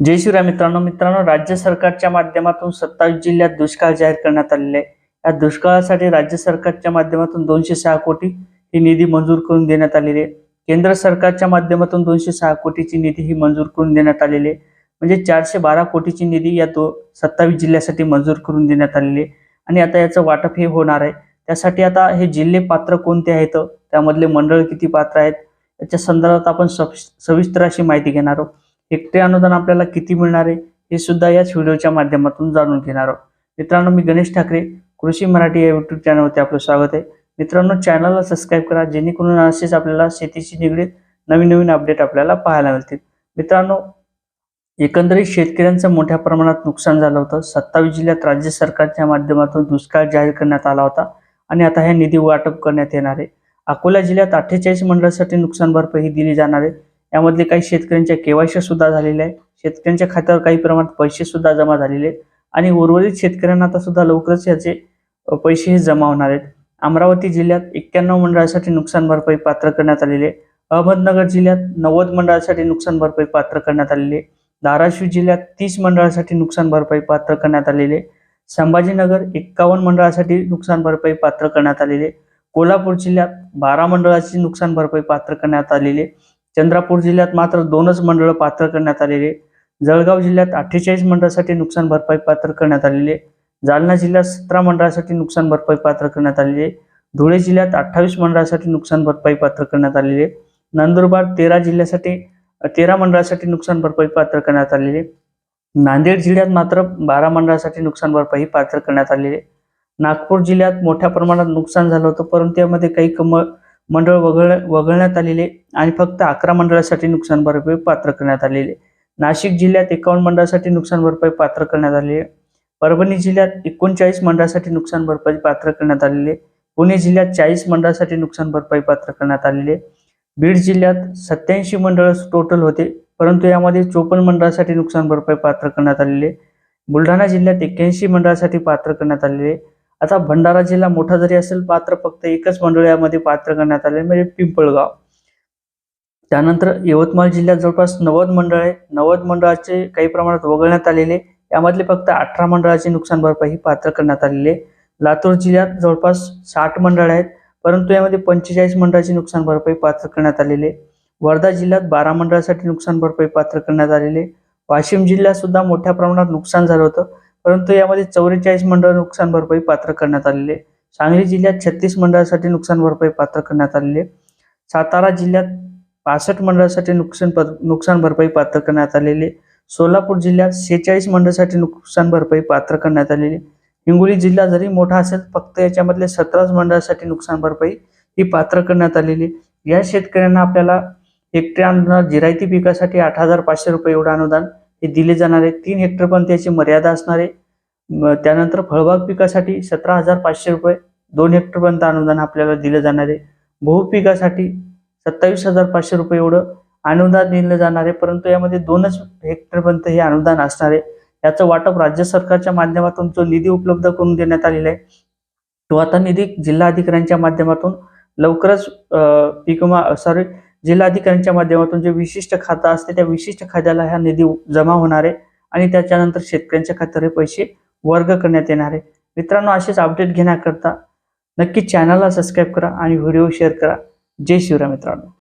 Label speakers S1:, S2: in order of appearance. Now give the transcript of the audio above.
S1: जय शिवराय मित्रांनो मित्रांनो राज्य सरकारच्या माध्यमातून सत्तावीस जिल्ह्यात दुष्काळ जाहीर करण्यात आलेले आहे. या दुष्काळासाठी राज्य सरकारच्या माध्यमातून दोनशे सहा कोटी ही निधी मंजूर करून देण्यात आलेली आहे. केंद्र सरकारच्या माध्यमातून दोनशे सहा कोटीची निधी ही मंजूर करून देण्यात आलेली आहे. म्हणजे चारशे बारा कोटीची निधी या दो सत्तावीस जिल्ह्यासाठी मंजूर करून देण्यात आलेली आहे. आणि आता याचं वाटप हे होणार आहे. त्यासाठी आता हे जिल्हे पात्र कोणते आहेत? त्यामधले मंडळ किती पात्र आहेत? याच्या संदर्भात आपण सविस्तर अशी माहिती घेणार आहोत. एकटे अनुदान आपल्याला किती मिळणार आहे हे सुद्धा याच व्हिडिओच्या माध्यमातून जाणून घेणार आहोत. मित्रांनो मी गणेश ठाकरे कृषी मराठी या युट्यूब चॅनलवरती आपलं स्वागत आहे. मित्रांनो चॅनलला सबस्क्राईब करा जेणेकरून असेच आपल्याला शेतीशी निगडीत नवीन नवीन अपडेट आपल्याला पाहायला मिळतील. मित्रांनो एकंदरीत शेतकऱ्यांचं मोठ्या प्रमाणात नुकसान झालं होतं. सत्तावीस जिल्ह्यात राज्य सरकारच्या माध्यमातून दुष्काळ जाहीर करण्यात आला होता आणि आता हे निधी वाटप करण्यात येणार आहे. अकोला जिल्ह्यात अठ्ठेचाळीस मंडळासाठी नुकसान भरपाई ही दिली जाणार आहे. यामधले काही शेतकऱ्यांच्या केवायसी सुद्धा झालेल्या आहे शेतकऱ्यांच्या खात्यावर काही प्रमाणात पैसे सुद्धा जमा झालेले आहेत. आणि उर्वरित शेतकऱ्यांना आता सुद्धा लवकरच याचे पैसे हे जमा होणार आहेत. अमरावती जिल्ह्यात एक्क्याण्णव मंडळासाठी नुकसान भरपाई पात्र करण्यात आलेली आहे. अहमदनगर जिल्ह्यात नव्वद मंडळासाठी नुकसान भरपाई पात्र करण्यात आलेली आहे. धाराशिव जिल्ह्यात तीस मंडळासाठी नुकसान भरपाई पात्र करण्यात आलेली आहे. संभाजीनगर एक्कावन्न मंडळासाठी नुकसान भरपाई पात्र करण्यात आलेली आहे. कोल्हापूर जिल्ह्यात बारा मंडळाची नुकसान भरपाई पात्र करण्यात आलेली आहे. चंद्रपूर जिल्ह्यात मात्र दोनच मंडळं पात्र करण्यात आलेले जळगाव जिल्ह्यात अठ्ठेचाळीस मंडळासाठी नुकसान भरपाई पात्र करण्यात आलेली आहे. जालना जिल्ह्यात सतरा मंडळासाठी नुकसान भरपाई पात्र करण्यात आलेली आहे. धुळे जिल्ह्यात अठ्ठावीस मंडळासाठी नुकसान भरपाई पात्र करण्यात आलेली आहे. नंदुरबार तेरा जिल्ह्यासाठी तेरा मंडळासाठी नुकसान भरपाई पात्र करण्यात आलेली आहे. नांदेड जिल्ह्यात मात्र बारा मंडळासाठी नुकसान भरपाई पात्र करण्यात आलेली आहे. नागपूर जिल्ह्यात मोठ्या प्रमाणात नुकसान झालं होतं परंतु यामध्ये काही कम मंडळ वगळ वगळण्यात आलेले आणि फक्त अकरा मंडळासाठी नुकसान भरपाई पात्र करण्यात आलेले. नाशिक जिल्ह्यात एकावन्न मंडळासाठी नुकसान भरपाई पात्र करण्यात आलेली. आहे परभणी जिल्ह्यात एकोणचाळीस मंडळासाठी नुकसान भरपाई पात्र करण्यात आलेले. पुणे जिल्ह्यात चाळीस मंडळासाठी नुकसान भरपाई पात्र करण्यात आलेली. आहे बीड जिल्ह्यात सत्याऐंशी मंडळ टोटल होते परंतु यामध्ये चोपन्न मंडळासाठी नुकसान भरपाई पात्र करण्यात आलेले. बुलढाणा जिल्ह्यात एक्क्याऐंशी मंडळासाठी पात्र करण्यात आलेले. आता भंडारा जिल्हा मोठा जरी असेल पात्र फक्त एकच मंडळ यामध्ये पात्र करण्यात आले म्हणजे पिंपळगाव. त्यानंतर यवतमाळ जिल्ह्यात जवळपास नव्वद मंडळ आहे नव्वद मंडळाचे काही प्रमाणात वगळण्यात आलेले यामधले फक्त अठरा मंडळाची नुकसान भरपाई पात्र करण्यात आलेले. लातूर जिल्ह्यात जवळपास साठ मंडळ आहेत परंतु यामध्ये पंचेचाळीस मंडळाची नुकसान भरपाई पात्र करण्यात आलेली. आहे वर्धा जिल्ह्यात बारा मंडळासाठी नुकसान भरपाई पात्र करण्यात आलेली. आहे वाशिम जिल्ह्यात सुद्धा मोठ्या प्रमाणात नुकसान झालं होतं. परंतु यामध्ये चौवेचाळीस मंडळ नुकसान भरपाई पात्र करण्यात आलेले सांगली जिल्ह्यात छत्तीस मंडळासाठी नुकसान भरपाई पात्र करण्यात आलेली सातारा जिल्ह्यात पासष्ट मंडळासाठी नुकसान नुकसान भरपाई पात्र करण्यात आलेली सोलापूर जिल्ह्यात शेहेचाळीस मंडळासाठी नुकसान भरपाई पात्र करण्यात आलेली हिंगोली जिल्हा जरी मोठा असेल फक्त याच्यामधले सतराच मंडळासाठी नुकसान भरपाई ही पात्र करण्यात आलेली या शेतकऱ्यांना आपल्याला एकट्या जिरायती पिकासाठी आठ हजार पाचशे रुपये एवढं अनुदान हे दिले जाणार आहे. तीन हेक्टरपर्यंत याची मर्यादा असणार आहे. त्यानंतर फळबाग पिकासाठी सतरा हजार पाचशे रुपये दोन हेक्टरपर्यंत अनुदान आपल्याला दिलं जाणार आहे. बहु पिकासाठी सत्तावीस हजार पाचशे रुपये एवढं अनुदान दिलं जाणार आहे. परंतु यामध्ये दोनच हेक्टरपर्यंत हे अनुदान असणार आहे. याचं वाटप राज्य सरकारच्या माध्यमातून जो निधी उपलब्ध करून देण्यात आलेला आहे तो आता निधी जिल्हाधिकाऱ्यांच्या माध्यमातून लवकरच पीक सॉरी जिल्हाधिकाऱ्यांच्या माध्यमातून जे विशिष्ट खातं असते त्या विशिष्ट खात्याला हा निधी जमा होणार आहे आणि त्याच्यानंतर शेतकऱ्यांच्या खात्यावर हे पैसे वर्ग करण्यात येणार आहे. मित्रांनो असेच अपडेट घेण्याकरता नक्की चॅनलला सबस्क्राईब करा आणि व्हिडिओ शेअर करा. जय शिवराय मित्रांनो.